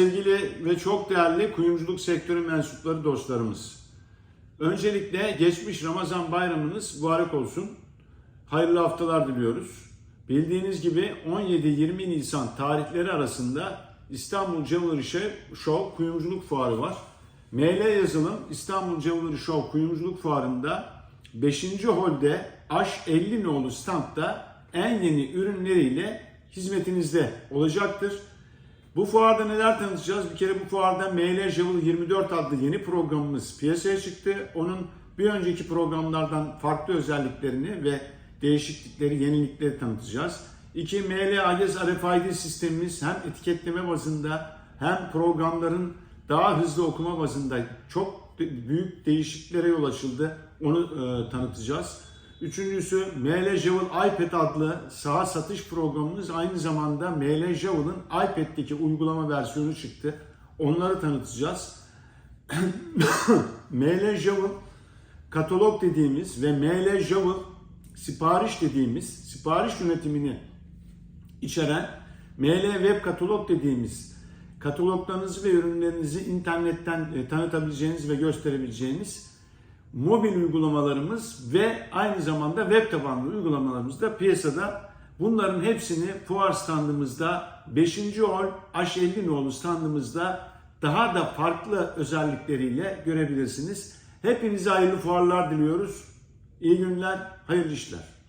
Sevgili ve çok değerli kuyumculuk sektörü mensupları dostlarımız. Öncelikle geçmiş Ramazan bayramınız mübarek olsun. Hayırlı haftalar diliyoruz. Bildiğiniz gibi 17-20 Nisan tarihleri arasında İstanbul Jewelry Show Kuyumculuk Fuarı var. ML yazılım İstanbul Jewelry Show Kuyumculuk Fuarı'nda 5. holde H50 nolu standta en yeni ürünleriyle hizmetinizde olacaktır. Bu fuarda neler tanıtacağız? Bir kere bu fuarda ML Jewel 24 adlı yeni programımız piyasaya çıktı. Onun bir önceki programlardan farklı özelliklerini ve değişiklikleri, yenilikleri tanıtacağız. İki, ML AGES RFID sistemimiz hem etiketleme bazında hem programların daha hızlı okuma bazında çok büyük değişikliklere yol açıldı. Onu e, tanıtacağız. Üçüncüsü ML Jewel iPad adlı saha satış programımız aynı zamanda ML Jewel'ın iPad'deki uygulama versiyonu çıktı. Onları tanıtacağız. ML Jewel katalog dediğimiz ve ML Jewel sipariş dediğimiz sipariş yönetimini içeren ML Web Katalog dediğimiz kataloglarınızı ve ürünlerinizi internetten e, tanıtabileceğiniz ve gösterebileceğiniz mobil uygulamalarımız ve aynı zamanda web tabanlı uygulamalarımız da piyasada. Bunların hepsini fuar standımızda 5. hol H50 nolu standımızda daha da farklı özellikleriyle görebilirsiniz. Hepinize hayırlı fuarlar diliyoruz. İyi günler, hayırlı işler.